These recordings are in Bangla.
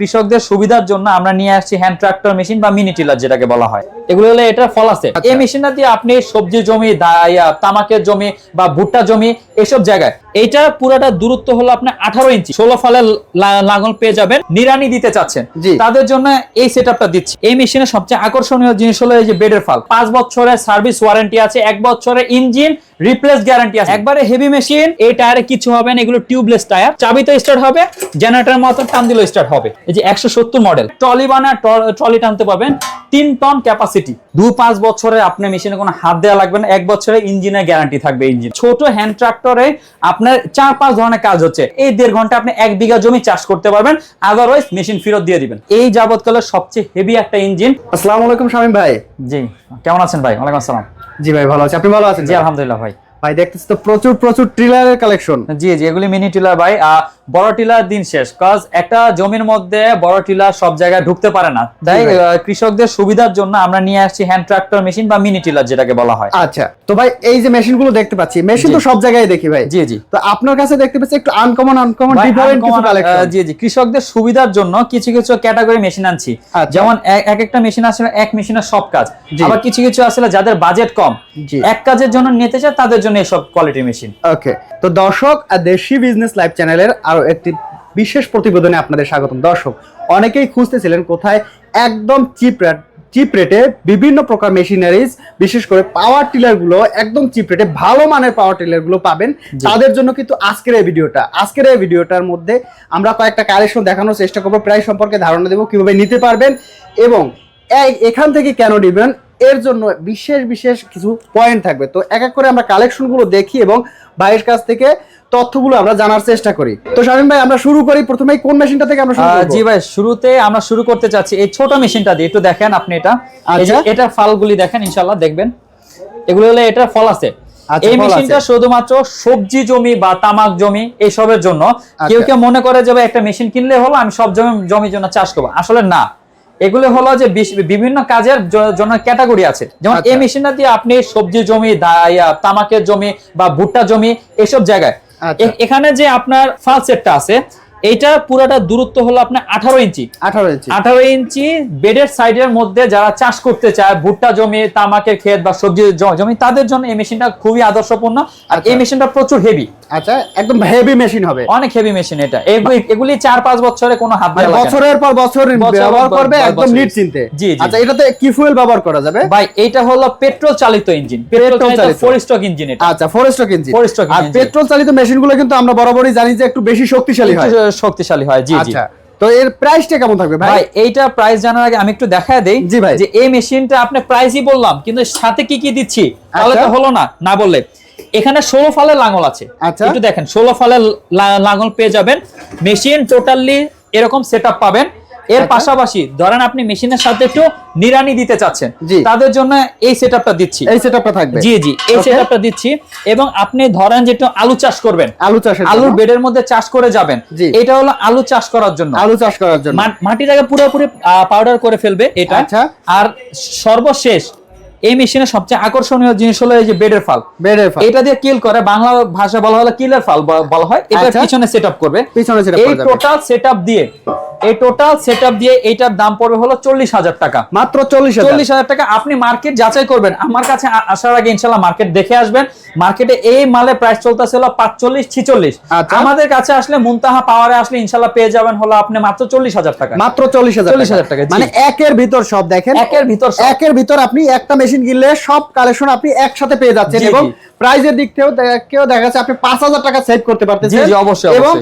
কৃষকদের সুবিধার জন্য আমরা নিয়ে আসছি হ্যান্ড ট্রাক্টর মেশিন বা মিনি টিলার যেটাকে বলা হয়। এগুলো হলো এটার ফল আছে। এই মেশিনটা দিয়ে আপনি সবজি জমি তামাকের জমি বা ভুট্টা জমি এসব জায়গায় এইটা পুরাটা দূরত্ব হলো আপনার আঠারো ইঞ্চি। ষোলো ফলের লাঙল পেয়ে যাবেন। নিরানি দিতে চাচ্ছেন। তাদের জন্য এই সেটআপটা দিচ্ছি। এই মেশিনের সবচেয়ে আকর্ষণীয় জিনিস হলো এই যে বেডের ফাল পাঁচ বছরের সার্ভিস ওয়ারেন্টি আছে এক বছরের ইঞ্জিন রিপ্লেস গ্যারান্টি আছে। একবারে হেভি মেশিন এই টায়ারে কিছু হবে না এগুলো টিউবলেস টায়ার চাবিতে স্টার্ট হবে জেনারেটর মতো টান দিলেও স্টার্ট হবে। এই যে একশো সত্তর মডেল ট্রলি বানা ট্রলি টানতে পারবেন। তিন টন ক্যাপাসিটি দু পাঁচ বছরে আপনার মেশিনে কোনো হাত দেওয়া লাগবে না এক বছরে ইঞ্জিনের গ্যারান্টি থাকবে ইঞ্জিন ছোট হ্যান্ড ট্রাক্টরে আপনার চার পাঁচ ধরনের কাজ হচ্ছে। এই দেড় ঘণ্টা আপনি এক বিঘা জমি চাষ করতে পারবেন আদারওয়াইজ মেশিন ফেরত দিয়ে দিবেন। এই যাবৎকালের সবচেয়ে হেভি একটা ইঞ্জিন আসসালাম আলাইকুম শামিম ভাই। জি কেমন আছেন ভাই? ওয়ালাইকুম আসসালাম। জি ভাই ভালো আছি। আপনি ভালো আছেন জি আলহামদুলিল্লাহ ভাই। ভাই দেখতেছি তো প্রচুর প্রচুর ট্রিলারের কালেকশন জি জি এগুলি মিনি টিলার ভাই। বড় টিলার দিন শেষ কজ একটা জমির মধ্যে বড় টিলার সব জায়গায় ঢুকতে পারে না। তাই কৃষকদের সুবিধার জন্য আমরা নিয়ে আসছি হ্যান্ড ট্রাক্টর মেশিন বা মিনি টিলার যেটাকে বলা হয়। আচ্ছা তো ভাই এই যে মেশিনগুলো দেখতে পাচ্ছি মেশিন তো সব জায়গায় দেখি ভাই। জি জি। তো আপনার কাছে দেখতে পাচ্ছি একটু আনকমন আনকমন ডিফারেন্ট কিছু কালেকশন জি জি কৃষকদের সুবিধার জন্য কিছু কিছু ক্যাটাগরি মেশিন আনছি। আচ্ছা। যেমন এক- এক একটা মেশিন আসলে এক মেশিনের সব কাজ। আবার কিছু কিছু আসলে যাদের বাজেট কম এক কাজের জন্য নিতে চায় তাদের জন্য এসব কোয়ালিটি মেশিন ওকে তো দর্শক দেশি বিজনেস লাইভ চ্যানেলের আরও একটি বিশেষ প্রতিবেদনে আপনাদের স্বাগতম। দর্শক অনেকেই খুঁজতেছিলেন কোথায় একদম চিপ রেট চিপ রেটে বিভিন্ন প্রকার মেশিনারিজ বিশেষ করে পাওয়ার টিলারগুলো একদম চিপ রেটে ভালো মানের পাওয়ার টিলারগুলো পাবেন। তাদের জন্য কিন্তু আজকের এই ভিডিওটা আজকের এই ভিডিওটার মধ্যে আমরা কয়েকটা কালেকশন দেখানোর চেষ্টা করব। প্রায় সম্পর্কে ধারণা দেবো কীভাবে নিতে পারবেন এবং এখান থেকে কেন নেবেন এর জন্য বিশেষ বিশেষ কিছু পয়েন্ট থাকবে। তো এক এক করে আমরা কালেকশনগুলো দেখি এবং ভাইয়ের কাছ থেকে তথ্যগুলো আমরা জানার চেষ্টা করি। তো শামীম ভাই আমরা শুরু করি। প্রথমেই কোন মেশিনটা থেকে আমরা শুরু করব? জি ভাই শুরুতে আমরা শুরু করতে চাচ্ছি এই ছোট মেশিনটা দিয়ে। একটু দেখেন আপনি এটা। আচ্ছা। এটার ফালগুলি দেখেন ইনশাল্লাহ দেখবেন। এগুলো হলো এটার ফল আছে। আচ্ছা, এই মেশিনটা শুধুমাত্র সবজি জমি বা তামাক জমি এইসবের জন্য। কেউ আচ্ছা। কেউ মনে করে যে ভাই একটা মেশিন কিনলে হলো আমি সব জমি জমির জন্য চাষ করব। আসলে না। এগুলো হলো যে বিশ- বিভিন্ন কাজের জন্য ক্যাটাগরি আছে যেমন এই আচ্ছা। মেশিনটা দিয়ে আপনি সবজি জমি তামাকের জমি বা ভুট্টা জমি এসব জায়গায় আচ্ছা। এখানে যে আপনার ফার্স্ট সেটটা আছে এইটা পুরাটা দূরত্ব হলো আপনার আঠারো ইঞ্চি। আঠারো ইঞ্চি। আঠারো ইঞ্চি বেডের সাইডের মধ্যে যারা চাষ করতে চায় ভুট্টা জমি তামাকের ক্ষেত বা সবজি জমি তাদের জন্য এই মেশিনটা খুবই আদর্শপূর্ণ। আর আচ্ছা। এই মেশিনটা প্রচুর হেভি আচ্ছা একদম হেভি মেশিন হবে। অনেক হেভি মেশিন এটা। এগুলি- এগুলি চার পাঁচ বছরে কোনো হাত মানে দেওয়া লাগে না। বছরের পর বছর বছর ব্যবহার করবে একদম নিশ্চিন্তে জি, জি। আচ্ছা এটাতে কি ফুয়েল ব্যবহার করা যাবে? ভাই হলো পেট্রোল চালিত ইঞ্জিন পেট্রোল পেট্রোল চালিত চালিত। ফোর স্ট্রোক ইঞ্জিন এটা। আচ্ছা four stroke engine Four stroke আর পেট্রোল চালিত মেশিনগুলো কিন্তু আমরা বরাবরই জানি যে একটু বেশি শক্তিশালী হয়। শক্তিশালী হয় জি জি। আচ্ছা তো এর প্রাইসটা কেমন থাকবে ভাই? এইটা প্রাইস জানার আগে আমি একটু দেখায় দেই জি ভাই। যে এই মেশিনটা আপনি প্রাইসই বললাম কিন্তু সাথে কি কি দিচ্ছি? তাহলে তো আচ্ছা। হলো না না বললে। এখানে ষোলো ফালের লাঙল আছে। আচ্ছা। একটু দেখেন ষোলো ফালের লাঙল পেয়ে যাবেন। মেশিন টোটালি এরকম সেট পাবেন। এর আচ্ছা। পাশাপাশি ধরেন আপনি মেশিনের সাথে একটু নিরানি দিতে চাচ্ছেন তাদের জন্য এই সেটআপটা দিচ্ছি এই সেটআপটা থাকবে জি জি এই. সেটআপটা দিচ্ছি এবং আপনি ধরেন যে একটু আলু চাষ করবেন আলু চাষ আলুর বেডের মধ্যে চাষ করে যাবেন। এটা হলো আলু চাষ করার জন্য আলু চাষ করার জন্য মাটিটাকে পুরোপুরি পাউডার করে ফেলবে এটা আচ্ছা। আর সর্বশেষ এই মেশিনের সবচেয়ে আকর্ষণীয় জিনিস হলো এই যে বেডের ফাল। বেডের ফাল। এটা দিয়ে কিল করে বাংলা ভাষা বলা হলো কিলের ফাল বলা হয়। এটা আচ্ছা। পিছনে সেটআপ করবে। পিছনে setup এই টোটাল সেটআপ দিয়ে এই টোটাল সেটআপ দিয়ে এইটার দাম পড়বে হলো চল্লিশ হাজার টাকা। মাত্র চল্লিশ হাজার। চল্লিশ হাজার টাকা আপনি মার্কেট যাচাই করবেন। আমার কাছে আসার আগে ইনশাল্লাহ মার্কেট দেখে আসবেন। মার্কেটে এই মালে প্রাইস চলতেছে হলো পাঁচচল্লিশ ছিচল্লিশ। আচ্ছা। আমাদের কাছে আসলে মুনতাহা পাওয়ারে আসলে ইনশাল্লাহ পেয়ে যাবেন হলো আপনি মাত্র চল্লিশ হাজার টাকা। মাত্র চল্লিশ হাজার 40,000 টাকা, মানে একের ভিতর সব দেখেন। একের ভিতর সব। একের ভিতর আপনি একটা মেশিন কিনলে সব কালেকশন আপনি একসাথে পেয়ে যাচ্ছেন এবং প্রাইজের দিক থেকেও কেউ দেখা যাচ্ছে আপনি পাঁচ হাজার টাকা সেভ করতে পারতেছেন। অবশ্যই, এবং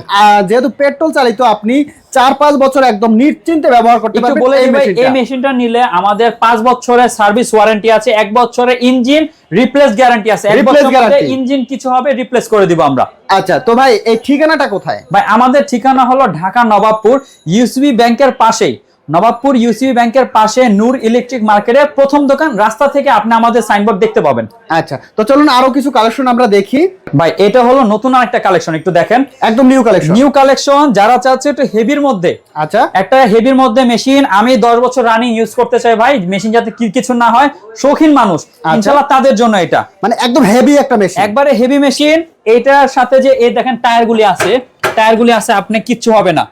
যেহেতু পেট্রোল চালিত আপনি চার পাঁচ বছর একদম নিশ্চিন্তে ব্যবহার করতে পারবেন বলে এই মেশিনটা। নিলে আমাদের পাঁচ বছরের সার্ভিস ওয়ারেন্টি আছে এক বছরের ইঞ্জিন রিপ্লেস গ্যারান্টি আছে এক Replace বছর মধ্যে ইঞ্জিন কিছু হবে রিপ্লেস করে দিব আমরা। আচ্ছা তো ভাই এই ঠিকানাটা কোথায়? ভাই আমাদের ঠিকানা হলো ঢাকা নবাবপুর ইউসিবি ব্যাংকের পাশেই। নবাবপুর ইউসিবি ব্যাংকের পাশে নূর ইলেকট্রিক মার্কেটের প্রথম দোকান। রাস্তা থেকে আপনি আমাদের সাইনবোর্ড দেখতে পাবেন। আচ্ছা তো চলুন আরও কিছু কালেকশন আমরা দেখি। ভাই এটা হলো নতুন আরেকটা কালেকশন একটু দেখেন। একদম নিউ কালেকশন। নিউ কালেকশন যারা চাচ্ছে একটু হেভির মধ্যে। আচ্ছা। একটা হেভির মধ্যে মেশিন আমি দশ বছর রানিং ইউজ করতে চাই ভাই মেশিন যাতে কি কিছু না হয় শৌখিন মানুষ। ইনশাল্লাহ তাদের জন্য এটা। মানে একদম হেভি একটা মেশিন একবারে হেভি মেশিন এইটার সাথে যে এই দেখেন টায়ার গুলি আছে টায়ার গুলি আছে আপনি কিচ্ছু হবে না।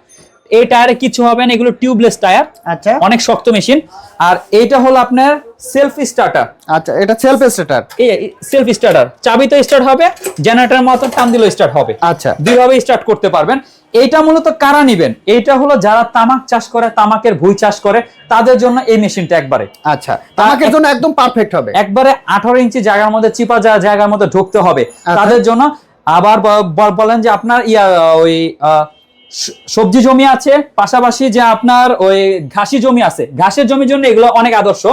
এই টায়ারে কিছু হবে না এগুলো টিউবলেস টায়ার। আচ্ছা। অনেক শক্ত মেশিন আর এটা হলো আপনার সেলফ স্টার্টার আচ্ছা এটা সেলফ স্টার্টার এই সেলফ স্টার্টার চাবিতে স্টার্ট হবে জেনারেটর মতো টান দিলেও স্টার্ট হবে। আচ্ছা। দুইভাবে স্টার্ট করতে পারবেন। এইটা মূলত কারা নিবেন? এইটা হলো যারা তামাক চাষ করে তামাকের ভুই চাষ করে তাদের জন্য এই মেশিনটা একবারে। আচ্ছা তামাকের জন্য একদম পারফেক্ট হবে। একবারে আঠারো ইঞ্চি জায়গার মধ্যে চিপা যা জায়গার মধ্যে ঢুকতে হবে। আচ্ছা। তাদের জন্য আবার বলেন যে আপনার ইয়া ওই সবজি জমি আছে পাশাপাশি যে আপনার ওই ঘাসি জমি আছে ঘাসের জমির জন্য এগুলো অনেক আদর্শ।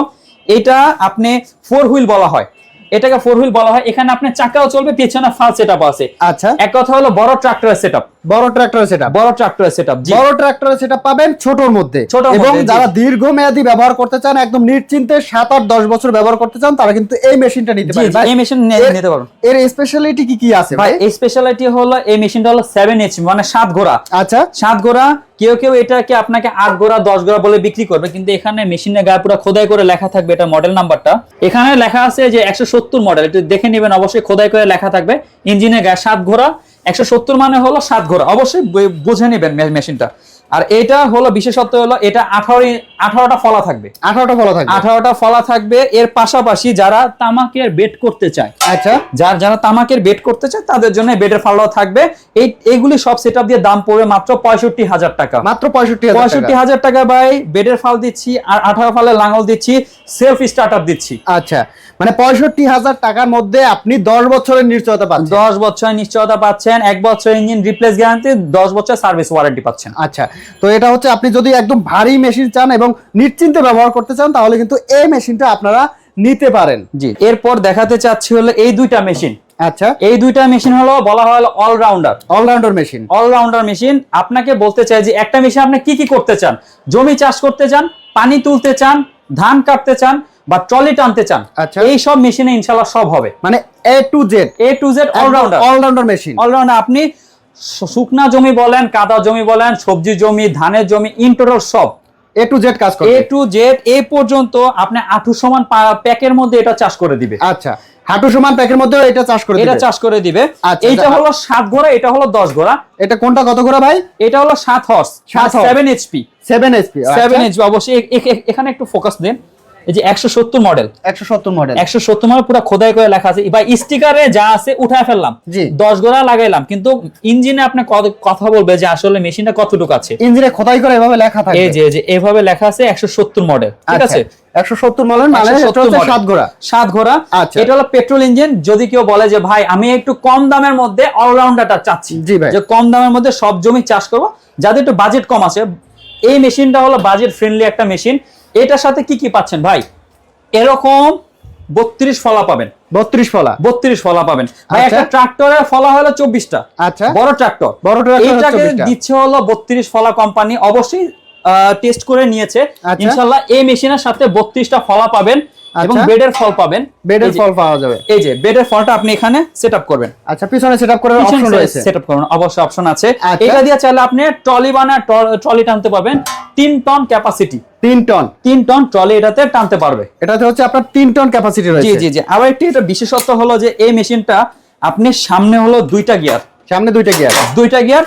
এটা আপনি ফোর হুইল বলা হয়। এটাকে ফোর হুইল বলা হয়। এখানে আপনার চাকাও চলবে পেছনে ফাল সেট আছে। আচ্ছা। এক কথা হলো বড় ট্রাক্টরের সেটআপ বড় ট্রাক্টর সেটা বড় ট্রাক্টরের সেটআপ বড় ট্রাক্টরে সেটা পাবেন ছোটর মধ্যে। ছোটর এবং যারা দীর্ঘমেয়াদী ব্যবহার করতে চান একদম নিশ্চিন্তে সাত আট দশ বছর ব্যবহার করতে চান তারা কিন্তু এই মেশিনটা নিতে পারেন। এই মেশিন নিতে পারবেন। এর স্পেশালিটি কি কি আছে ভাই এই স্পেশালিটি হলো এই মেশিনটা হলো সেভেন এইচ মানে সাত ঘোড়া আচ্ছা। সাত গোড়া কেউ কেউ এটাকে আপনাকে আট গোড়া দশ গোড়া বলে বিক্রি করবে কিন্তু এখানে মেশিনের গায়ে পুরো খোদাই করে লেখা থাকবে এটা মডেল নাম্বারটা এখানে লেখা আছে যে একশো সত্তর মডেল একটু দেখে নেবেন অবশ্যই খোদাই করে লেখা থাকবে। ইঞ্জিনের গায়ে সাত ঘোড়া একশো সত্তর মানে হলো সাত ঘোড়া। অবশ্যই বুঝে নেবেন মেশিনটা। আর এটা হলো বিশেষত্ব হলো এটা আঠারো আঠারোটা ফলা থাকবে। আঠারোটা ফলো থাকবে। আঠারোটা ফলা থাকবে এর পাশাপাশি যারা তামাকের বেট করতে চায় আচ্ছা। যার যারা তামাকের বেড করতে চায় তাদের জন্য বেডের ফাল্লাও থাকবে। এই এগুলি সব সেটআপ দিয়ে দাম পড়বে মাত্র পঁয়ষট্টি হাজার টাকা। মাত্র পঁয়ষট্টি পঁয়ষট্টি হাজার টাকা বাই বেডের ফাল দিচ্ছি আর আঠারো ফালের লাঙল দিচ্ছি সেলফ স্টার্ট আপ দিচ্ছি। আচ্ছা মানে পঁয়ষট্টি হাজার টাকার মধ্যে আপনি দশ বছরের নিশ্চয়তা পাচ্ছেন। দশ বছর নিশ্চয়তা পাচ্ছেন এক বছর ইঞ্জিন রিপ্লেস গ্যারান্টি দশ বছর সার্ভিস ওয়ারেন্টি পাচ্ছেন। আচ্ছা তো এটা হচ্ছে আপনি যদি একদম ভারী মেশিন চান এবং নিশ্চিন্তে ব্যবহার করতে চান তাহলে কিন্তু এই মেশিনটা আপনারা নিতে পারেন। জি। এরপর দেখাতে চাচ্ছি হলো এই দুইটা মেশিন আচ্ছা। এই দুইটা মেশিন হলো বলা হয় allrounder allrounder machine allrounder machine আপনাকে বলতে চাই যে একটা মেশিন আপনি কি কি করতে চান? জমি চাষ করতে চান পানি তুলতে চান ধান কাটতে চান বা ট্রলি টানতে চান। আচ্ছা। এই সব মেশিনে ইনশাল্লাহ সব হবে। মানে A to Z A to Z allrounder allrounder machine allrounder আপনি শুকনা জমি বলেন কাদা জমি বলেন সবজি জমি ধানের জমি ইন টোটাল সব। এ টু জেড কাজ এ টু জেড এ পর্যন্ত আপনি আঠু সমান প্যাকের মধ্যে এটা চাষ করে দিবে। আচ্ছা। হাঁটু সমান প্যাকের মধ্যে এটা চাষ করে এটা চাষ করে দিবে। আচ্ছা, এইটা এটা- হলো সাত ঘোড়া এটা হলো দশ ঘোড়া। এটা কোনটা কত করে ভাই? এটা হলো সাত হর্স সাত। Seven HP seven SP seven HP অবশ্যই। এখানে একটু ফোকাস দেন। এই যে একশো সত্তর মডেল একশো সত্তর মডেল একশো সত্তর মডেল পুরো খোদাই করে লেখা আছে। বা স্টিকারে যা আছে উঠায় ফেললাম। দশ গোড়া লাগাইলাম। কিন্তু ইঞ্জিনে আপনি কথা বলবে যে আসলে মেশিনটা কতটুকু আছে? ইঞ্জিনে খোদাই করে এভাবে লেখা থাকে এই যে এভাবে লেখা আছে একশো সত্তর মডেল ঠিক আছে? একশো সত্তর মডেল মানে এটা 170 হচ্ছে model। সাত ঘোড়া সাত ঘোড়া আচ্ছা। এটা হলো পেট্রোল ইঞ্জিন যদি কেউ বলে যে ভাই আমি একটু কম দামের মধ্যে অলরাউন্ডারটা চাচ্ছি। জি ভাই। যে কম দামের মধ্যে সব জমি চাষ করব। যাদের একটু বাজেট কম আছে এই মেশিনটা হলো বাজেট ফ্রেন্ডলি একটা মেশিন এটার সাথে কি কি পাচ্ছেন ভাই? এরকম বত্রিশ ফলা পাবেন। বত্রিশ ফলা। বত্রিশ ফলা পাবেন। ভাই আচ্ছা। একটা ট্রাক্টরের ফলা হলো চব্বিশটা। আচ্ছা। বড় ট্রাক্টর। বড় ট্রাক্টর হচ্ছে এইটাকে 24 টা। দিচ্ছে হলো বত্রিশ ফলা কোম্পানি অবশ্যই টেস্ট করে নিয়েছে। আচ্ছা। ইনশাল্লাহ এই মেশিনের সাথে বত্রিশটা ফলা পাবেন। এবং আচ্ছা। বেডের ফল পাবেন। বেডের ফল পাওয়া যাবে। এই যে বেডের ফলটা আপনি এখানে সেট আপ করবেন। আচ্ছা পিছনে সেট আপ করার অপশন রয়েছে। সেট আপ করবেন অবশ্যই অপশন আছে। আচ্ছা। এটা দিয়ে চাইলে আপনি ট্রলি বানা ট্রলি টানতে পারবেন। তিন টন ক্যাপাসিটি তিন টন তিন টন ট্রলি এটাতে টানতে পারবে। এটাতে হচ্ছে আপনার তিন টন ক্যাপাসিটি জি রয়েছে। জি জি আবার একটি এটা বিশেষত্ব হলো যে এই মেশিনটা আপনি সামনে হলো দুইটা গিয়ার সামনে দুইটা গিয়ার দুইটা গিয়ার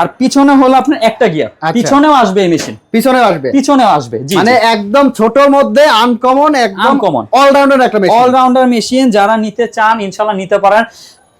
আর পিছনে হলো আপনার একটা গিয়ার আচ্ছা। পিছনেও আসবে এই মেশিন পিছনে আসবে। পিছনেও আসবে মানে একদম ছোটর মধ্যে আনকমন একদম Uncommon। অলরাউন্ডার একটা মেশিন অলরাউন্ডার মেশিন যারা নিতে চান ইনশাল্লাহ নিতে পারেন।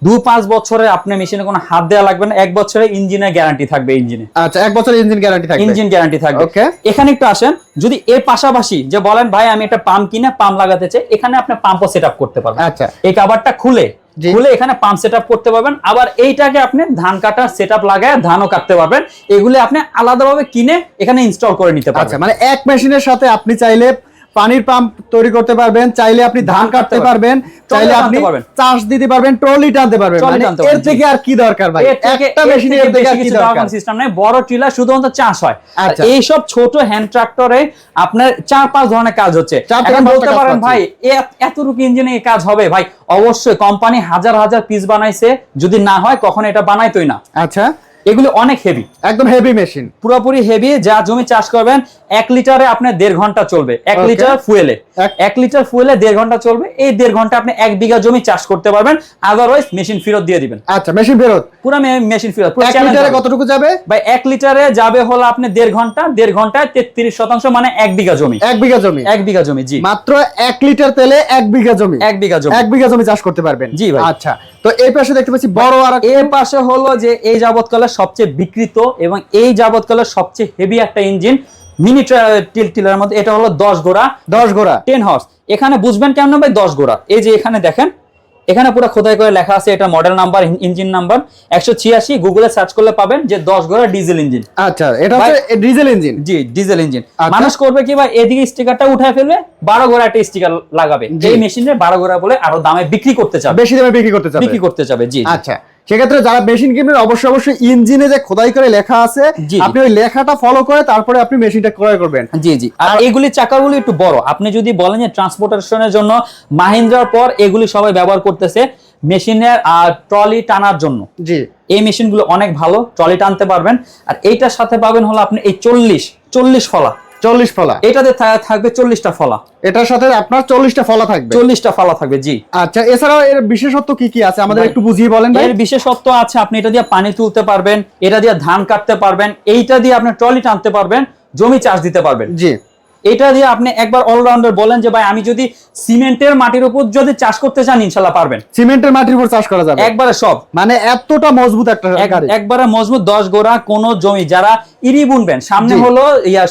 দু পাঁচ বছরে আপনার মেশিনে কোনো হাত দেওয়া লাগবে না। এক বছরে ইঞ্জিনের গ্যারান্টি থাকবে ইঞ্জিনে আচ্ছা এক বছর ইঞ্জিন গ্যারান্টি থাকবে। ইঞ্জিন গ্যারান্টি থাকবে। Okay. এখানে একটু আসেন। যদি এর পাশাপাশি যে বলেন ভাই আমি একটা পাম্প কিনে পাম্প লাগাতে চাই। এখানে আপনি পাম্পও সেট করতে পারবেন। আচ্ছা। এই কাভারটা খুলে। খুলে এখানে পাম্প সেট করতে পারবেন। আবার এইটাকে আপনি ধান কাটার সেট আপ লাগায় ধানও কাটতে পারবেন। এগুলো আপনি আলাদাভাবে কিনে এখানে ইনস্টল করে নিতে আচ্ছা পারবেন। মানে এক মেশিনের সাথে আপনি চাইলে পানির পাম্প তৈরি করতে পারবেন চাইলে আপনি ধান কাটতে পারবেন চাইলে আপনি চাষ দিতে পারবেন ট্রলি টানতে পারবেন। মানে এর থেকে আর কি দরকার ভাই? একটা থেকে এর থেকে আর কি দরকার। সিস্টেম নাই বড় টিলার শুধুমাত্র চাষ হয়। আচ্ছা। এইসব ছোট হ্যান্ড ট্রাক্টরে আপনার চার পাঁচ ধরনের কাজ হচ্ছে। এখন বলতে পারেন ভাই এ- এতটুকু ইঞ্জিনে কাজ হবে ভাই অবশ্যই কোম্পানি হাজার হাজার পিস বানাইছে যদি না হয় কখন এটা বানাইতোই না। আচ্ছা। এগুলি অনেক হেভি একদম হেভি মেশিন পুরোপুরি হেভি যা জমি চাষ করবেন এক লিটারে আপনার দেড় ঘণ্টা চলবে। এক লিটার ফুয়েলে। এক- লিটার ফুয়েলে দেড় ঘণ্টা চলবে। এই দেড় ঘণ্টা আপনি এক বিঘা জমি চাষ করতে পারবেন। আদারওয়াইজ মেশিন ফেরত দিয়ে দিবেন। আচ্ছা মেশিন ফেরত? পুরো মেশিন ফেরত এক লিটারে কতটুকু যাবে? ভাই এক লিটারে যাবে হলো আপনি দেড় ঘণ্টা। দেড় ঘন্টায় তেত্রিশ শতাংশ মানে এক বিঘা জমি। এক বিঘা জমি। এক বিঘা জমি জি। মাত্র এক লিটার তেলে এক বিঘা জমি। এক বিঘা জমি। এক বিঘা জমি চাষ করতে পারবেন। জি ভাই। আচ্ছা তো এই পাশে দেখতে পাচ্ছি বড় আর এর পাশে হলো যে এই যাবৎকালের সবচেয়ে বিকৃত এবং এই যাবৎকালের সবচেয়ে হেভি একটা ইঞ্জিন মিনি টিল টিলার মধ্যে এটা হলো দশ গোড়া দশ গোড়া টেন হর্স এখানে বুঝবেন কেমন ভাই দশ গোড়া এই যে এখানে দেখেন এখানে পুরো খোদাই করে লেখা আছে এটা মডেল নাম্বার ইঞ্জিন নাম্বার একশো ছিয়াশি গুগলে সার্চ করলে পাবেন যে দশ গোড়া ডিজেল ইঞ্জিন আচ্ছা এটা হচ্ছে ডিজেল ইঞ্জিন জি ডিজেল ইঞ্জিন আচ্ছা। মানুষ করবে কি ভাই? এদিকে স্টিকারটা উঠায় ফেলবে বারো গোড়া একটা স্টিকার লাগাবে। এই মেশিনে বারো গোড়া বলে আরও দামে বিক্রি করতে চাবে। বেশি দামে বিক্রি করতে চাবে। বিক্রি করতে চাবে জি। আচ্ছা। সেক্ষেত্রে যারা মেশিন কিনবেন অবশ্যই অবশ্যই ইঞ্জিনে যে খোদাই করে লেখা আছে আপনি ওই লেখাটা ফলো করে তারপরে আপনি মেশিনটা ক্রয় করবেন। জি জি। আর এইগুলি চাকাগুলি একটু বড়। আপনি যদি বলেন যে ট্রান্সপোর্টেশনের জন্য মাহিন্দ্রার পর এগুলি সবাই ব্যবহার করতেছে মেশিনের আর ট্রলি টানার জন্য। জি। এই মেশিনগুলো অনেক ভালো ট্রলি টানতে পারবেন। আর এইটার সাথে পাবেন হলো আপনি এই চল্লিশ চল্লিশ ফলা। চল্লিশ ফলা। এটাতে থাকবে চল্লিশটা ফলা। এটার সাথে আপনার চল্লিশটা ফলা থাকবে। চল্লিশটা ফলা থাকবে জি। আচ্ছা এছাড়াও এর বিশেষত্ব কি কি আছে? আমাদের একটু বুঝিয়ে বলেন এর বিশেষত্ব আছে আপনি এটা দিয়ে পানি তুলতে পারবেন এটা দিয়ে ধান কাটতে পারবেন এইটা দিয়ে আপনি ট্রলি টানতে পারবেন জমি চাষ দিতে পারবেন। জি। এটা দিয়ে আপনি একবার অলরাউন্ডার বলেন যে ভাই আমি যদি সিমেন্টের মাটির উপর যদি চাষ করতে চান ইনশাল্লাহ পারবেন। সিমেন্টের মাটির উপর চাষ করা যাবে। একবারে সব। মানে এতটা মজবুত একটা একবারে মজবুত দশ গোড়া কোন জমি। যারা ইরি বুনবেন সামনে। হলো ইয়া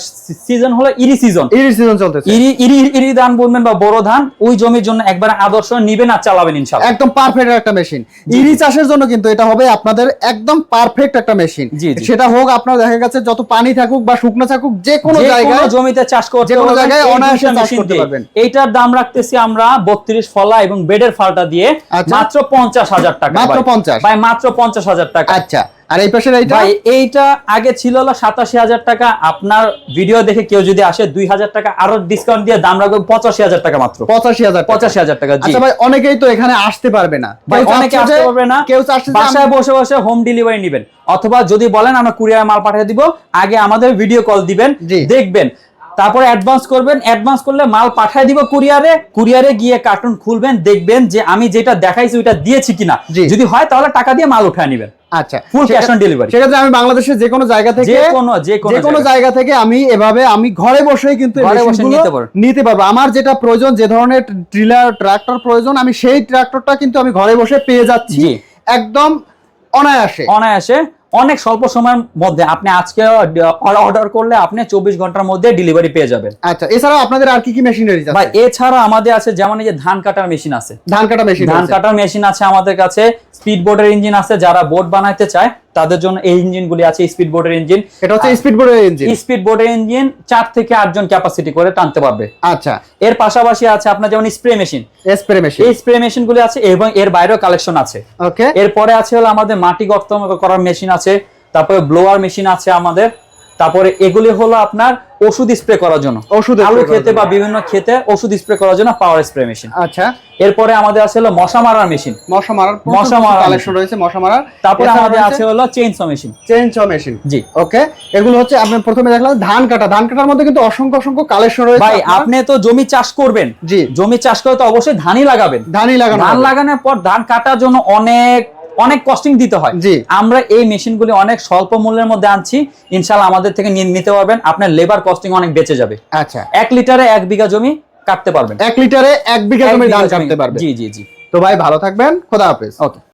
সিজন হলো ইরি সিজন এই সিজন চলতেছে ইরি ইরি ইরি ধান বুনবেন বা বড় ধান ওই জমির জন্য একবারে আদর্শ নিবেন আর চালাবেন ইনশাল্লাহ একদম পারফেক্ট একটা মেশিন ইরি চাষের জন্য কিন্তু এটা হবে আপনাদের একদম পারফেক্ট একটা মেশিন। সেটা হোক আপনার দেখা গেছে যত পানি থাকুক বা শুকনো থাকুক যে কোনো জায়গায় জমিতে চাষ করতে যে কোনো জায়গায় অনায়াসে চাষ করতে পারবেন। এইটার দাম রাখতেছি আমরা বত্রিশ ফলা এবং বেডের ফালটা দিয়ে আচ্ছা। মাত্র পঞ্চাশ হাজার টাকা মাত্র ভাই। 50? ভাই মাত্র পঞ্চাশ হাজার টাকা আচ্ছা আর এই পাশের এইটা? এইটা আগে ছিল হলো সাতাশি হাজার টাকা। আপনার ভিডিও দেখে কেউ যদি আসে দুই হাজার টাকা আরও ডিসকাউন্ট দিয়ে দাম রাখবে পঁচাশি হাজার টাকা মাত্র। পঁচাশি হাজার পঁচাশি হাজার টাকা আচ্ছা ভাই অনেকেই তো এখানে আসতে পারবে না। ভাই অনেকে আসতে পারবে না। কেউ বাসায় বসে বসে হোম ডেলিভারি নেবেন। অথবা যদি বলেন আমরা কুরিয়ার মাল পাঠিয়ে দিব। আগে আমাদের ভিডিও কল দিবেন। দেখবেন। তারপরে অ্যাডভান্স করবেন অ্যাডভান্স করলে মাল পাঠিয়ে দিব কুরিয়ারে কুরিয়ারে গিয়ে কার্টুন খুলবেন দেখবেন যে আমি যেটা দেখাইছি ওইটা দিয়েছি কিনা। যদি হয় তাহলে টাকা দিয়ে মাল উঠায় নেবেন। আচ্ছা। ফুল ক্যাশ অন ডেলিভারি সেক্ষেত্রে আমি বাংলাদেশের যে কোনো জায়গা থেকে যে কোনো যে কোনো যে কোনো জায়গা। থেকে আমি এভাবে আমি ঘরে বসেই কিন্তু ঘরে বসে নিতে পারব। নিতে পারব। আমার যেটা প্রয়োজন যে ধরনের ট্রিলার ট্রাক্টর প্রয়োজন আমি সেই ট্রাক্টরটা কিন্তু আমি ঘরে বসে পেয়ে যাচ্ছি। একদম অনায়াসে। অনায়াসে। অনেক স্বল্প সময়ের মধ্যে আপনি আজকে অর্ডার করলে আপনি চব্বিশ ঘণ্টার মধ্যে ডেলিভারি পেয়ে যাবেন। আচ্ছা এছাড়া আপনাদের আর কি কি মেশিনারি ভাই এছাড়া আমাদের আছে যেমন এই যে ধান কাটার মেশিন আছে। ধান কাটার মেশিন ধান কাটার মেশিন আছে আমাদের কাছে স্পিড বোর্ডের ইঞ্জিন আছে যারা বোর্ড বানাইতে চায় তাদের জন্য এই ইঞ্জিনগুলি আছে স্পিড বোর্ডের ইঞ্জিন। এটা হচ্ছে স্পিড বোর্ডের ইঞ্জিন। স্পিড বোর্ডের ইঞ্জিন চার থেকে আটজন ক্যাপাসিটি করে টানতে পারবে। আচ্ছা। এর পাশাপাশি আছে আপনার যেমন স্প্রে মেশিন স্প্রে মেশিন এই স্প্রে মেশিন গুলি আছে এবং এর বাইরেও কালেকশন আছে। ওকে এরপরে আছে হলো আমাদের মাটি গর্ত করার মেশিন আছে তারপরে ব্লোয়ার মেশিন আছে আমাদের। তারপরে এগুলি হলো আপনার ওষুধ স্প্রে করার জন্য। ওষুধ আলু খেতে বা বিভিন্ন খেতে ওষুধ স্প্রে করার জন্য পাওয়ার স্প্রে মেশিন আচ্ছা। এরপরে আমাদের আছে হলো মশা মারার মেশিন মশা মারার মশা মারার কালেকশন রয়েছে মশা মারার। তারপরে আমাদের আছে হলো চেইনসো মেশিন চেঞ্জ মেশিন জি। ওকে এগুলো হচ্ছে আপনি প্রথমে দেখলাম ধান কাটা। ধান কাটার মধ্যে কিন্তু অসংখ্য অসংখ্য কালেকশন রয়েছে ভাই আপনি তো জমি চাষ করবেন। জি। জমি চাষ করে তো অবশ্যই ধানই লাগাবেন। ধানই লাগানো ধান লাগানোর পর ধান কাটার জন্য অনেক অনেক কস্টিং দিতে হয়। জি। আমরা এই মেশিনগুলি অনেক স্বল্প মূল্যের মধ্যে আনছি ইনশাল্লাহ আমাদের থেকে নিতে পারবেন। আপনার লেবার কস্টিং অনেক বেঁচে যাবে। আচ্ছা। এক লিটারে এক বিঘা জমি কাটতে পারবেন। এক লিটারে এক বিঘা জমি। ধান কাটতে পারবেন জি জি জি। তো ভাই ভালো থাকবেন। খোদা হাফেজ। ওকে।